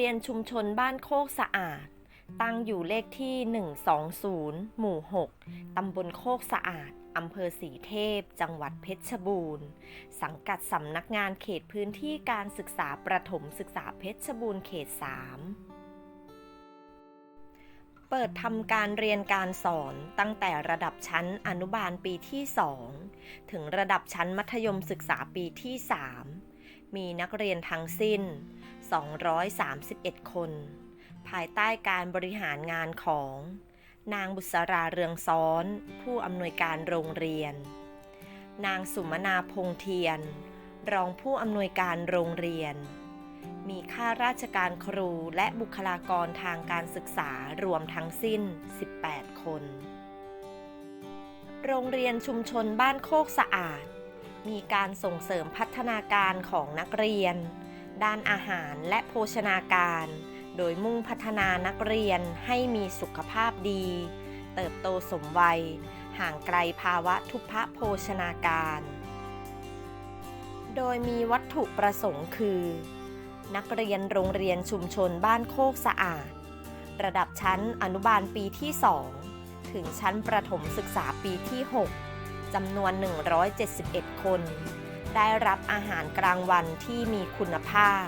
รียนชุมชนบ้านโคกสะอาด ตั้งอยู่เลขที่ 120 หมู่ 6 ตำบลโคกสะอาด อำเภอสีเทพ จังหวัดเพชรบูรณ์ สังกัดสำนักงานเขตพื้นที่การศึกษาประถมศึกษาเพชรบูรณ์เขต 3เปิดทำการเรียนการสอนตั้งแต่ระดับชั้นอนุบาลปีที่ 2 ถึงระดับชั้นมัธยมศึกษาปีที่ 3 มีนักเรียนทั้งสิ้น 231 คน ภายใต้การบริหารงานของ นางบุษราเรืองซ้อน ผู้อำนวยการโรงเรียน นางสุมนาพงเทียน รองผู้อำนวยการโรงเรียน มีข้าราชการครูและบุคลากรทางการศึกษารวมทั้งสิ้น 18 คน โรงเรียนชุมชนบ้านโคกสะอาด มีการส่งเสริมพัฒนาการของนักเรียน ด้านอาหารและโภชนาการ โดยมุ่งพัฒนานักเรียนให้มีสุขภาพดี เติบโตสมวัย ห่างไกลภาวะทุพพโภชนาการ โดยมีวัตถุประสงค์คือ นักเรียนโรงเรียนชุมชนบ้านโคกสะอาด ระดับชั้นอนุบาลปีที่ 2 ถึงชั้นประถมศึกษาปีที่ 6จำนวน 171 คน ได้รับอาหารกลางวันที่มีคุณภาพ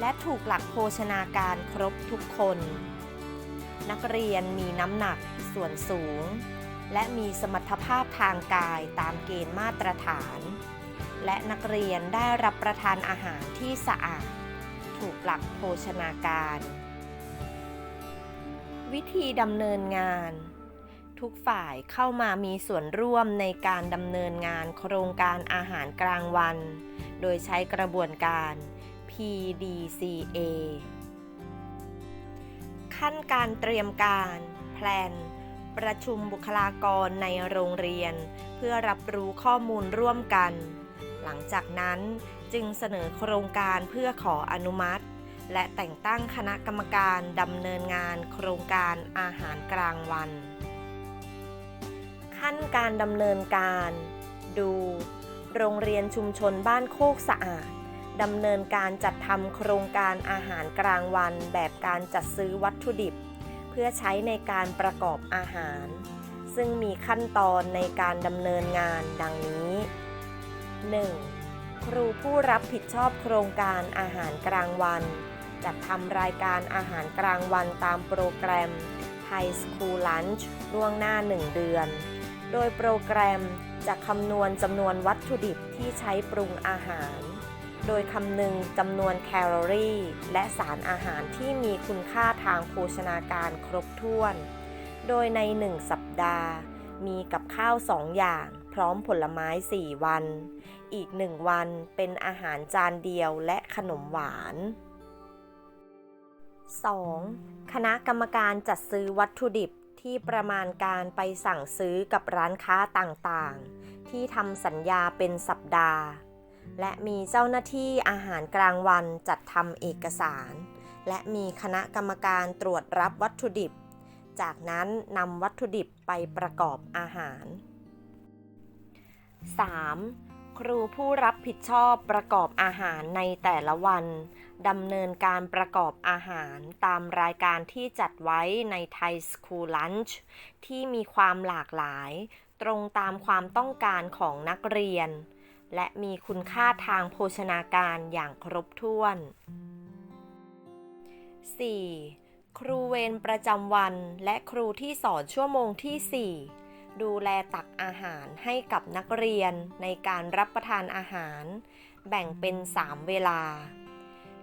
และถูกหลักโภชนาการครบทุกคน นักเรียนมีน้ำหนักส่วนสูง และมีสมรรถภาพทางกายตามเกณฑ์มาตรฐาน และนักเรียนได้รับประทานอาหารที่สะอาด ถูกหลักโภชนาการ วิธีดำเนินงาน ทุกฝ่ายเข้ามามีส่วนร่วมในการดำเนินงานโครงการอาหารกลางวัน โดยใช้กระบวนการ PDCA ขั้นการเตรียมการ แพลน ประชุมบุคลากรในโรงเรียน เพื่อรับรู้ข้อมูลร่วมกัน หลังจากนั้นจึงเสนอโครงการเพื่อขออนุมัติ และแต่งตั้งคณะกรรมการดำเนินงานโครงการอาหารกลางวัน ขั้นการดำเนินการ ดู โรงเรียนชุมชนบ้านโคกสะอาดดำเนินการจัดทำโครงการอาหารกลางวัน แบบการจัดซื้อวัตถุดิบ เพื่อใช้ในการประกอบอาหาร ซึ่งมีขั้นตอนในการดำเนินงานดังนี้ 1. ครูผู้รับผิดชอบโครงการอาหารกลางวัน จัดทำรายการอาหารกลางวันตามโปรแกรม High School Lunch ล่วงหน้า 1 เดือน โดยโปรแกรมจะคำนวณจำนวนวัตถุดิบที่ใช้ปรุงอาหาร โดยคำนึงจำนวนแคลอรี่ และสารอาหารที่มีคุณค่าทางโภชนาการครบถ้วน โดยใน 1 สัปดาห์ มีกับข้าว 2 อย่างพร้อมผลไม้ 4 วัน อีก 1 วันเป็นอาหารจานเดียวและขนมหวาน 2. คณะกรรมการจัดซื้อวัตถุดิบ ที่ประมาณการไปสั่งซื้อกับร้านค้าต่างๆ ที่ทำสัญญาเป็นสัปดาห์ และมีเจ้าหน้าที่อาหารกลางวันจัดทำเอกสาร และมีคณะกรรมการตรวจรับวัตถุดิบ จากนั้นนำวัตถุดิบไปประกอบอาหาร 3. ครูผู้รับผิดชอบประกอบอาหารในแต่ละวันดำเนินการประกอบอาหารตามรายการที่จัดไว้ใน Thai School Lunch ที่มีความหลากหลาย ตรงตามความต้องการของนักเรียน และมีคุณค่าทางโภชนาการอย่างครบถ้วน 4. ครูเวรประจำวันและครูที่สอนชั่วโมงที่ 4 ดูแลตักอาหารให้กับนักเรียนในการรับประทานอาหาร แบ่งเป็น 3 เวลา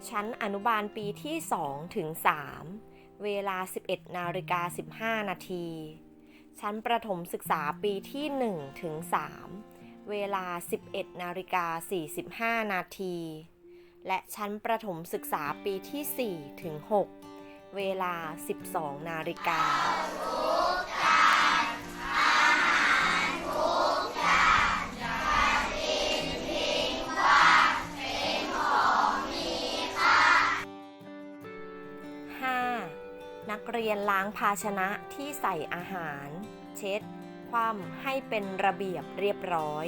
ชั้นอนุบาลปีที่ 2 ถึง 3 เวลา 11 นาฬิกา 15 นาที ชั้นประถมศึกษาปีที่ 1 ถึง 3 เวลา 11 นาฬิกา 45 นาที และชั้นประถมศึกษาปีที่ 4 ถึง 6 เวลา 12 นาฬิกา นักเรียนล้างภาชนะที่ใส่อาหาร เช็ด คว่ำให้เป็นระเบียบเรียบร้อย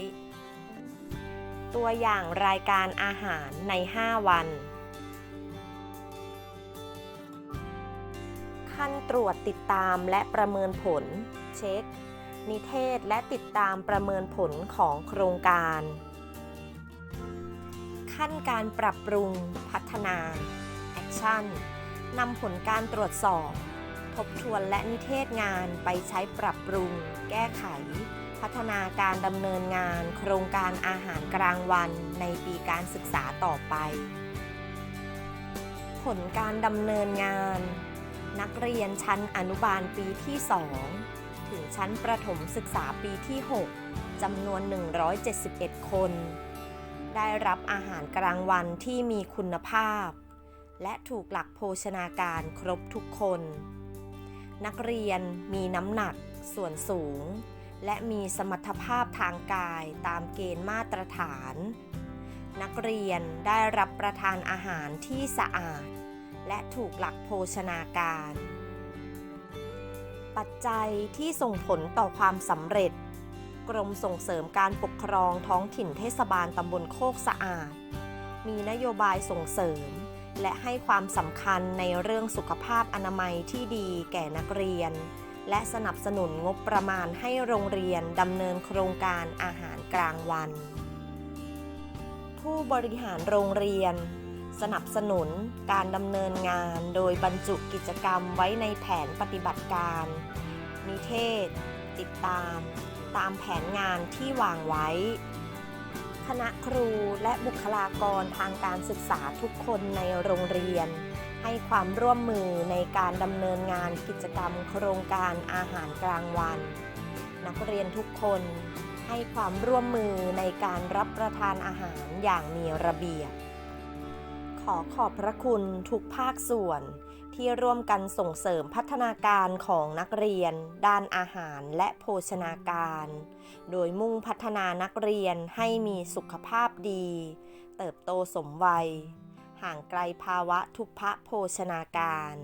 ตัวอย่างรายการอาหารใน 5 วัน ขั้นตรวจติดตามและประเมินผล เช็ค นิเทศและติดตามประเมินผลของโครงการ ขั้นการปรับปรุงพัฒนา แอคชั่น นำผลการตรวจสอบ ทบทวนและนิเทศงานไปใช้ปรับปรุง แก้ไข พัฒนาการดำเนินงาน โครงการอาหารกลางวันในปีการศึกษาต่อไป ผลการดำเนินงาน นักเรียนชั้นอนุบาลปีที่ 2 ถึงชั้นประถมศึกษาปีที่ 6 จำนวน 171 คน ได้รับอาหารกลางวันที่มีคุณภาพ และถูกหลักโภชนาการครบทุกคน นักเรียนมีน้ำหนักส่วนสูง และมีสมรรถภาพทางกายตามเกณฑ์มาตรฐาน นักเรียนได้รับประทานอาหารที่สะอาด และถูกหลักโภชนาการ ปัจจัยที่ส่งผลต่อความสำเร็จ กรมส่งเสริมการปกครองท้องถิ่นเทศบาลตำบลโคกสะอาด มีนโยบายส่งเสริม และให้ความสำคัญในเรื่องสุขภาพอนามัยที่ดีแก่นักเรียน และสนับสนุนงบประมาณให้โรงเรียนดำเนินโครงการอาหารกลางวัน ผู้บริหารโรงเรียน สนับสนุนการดำเนินงานโดยบรรจุกิจกรรมไว้ในแผนปฏิบัติการ นิเทศ ติดตาม ตามแผนงานที่วางไว้ คณะครูและบุคลากรทางการศึกษาทุกคนในโรงเรียน ให้ความร่วมมือในการดำเนินงานกิจกรรมโครงการอาหารกลางวัน นักเรียนทุกคนให้ความร่วมมือในการรับประทานอาหารอย่างมีระเบียบ ขอขอบพระคุณทุกภาคส่วน ที่ร่วมกันส่งเสริมพัฒนาการของนักเรียน ด้านอาหารและโภชนาการ โดยมุ่งพัฒนานักเรียนให้มีสุขภาพดี เติบโตสมวัย ห่างไกลภาวะทุพพโภชนาการ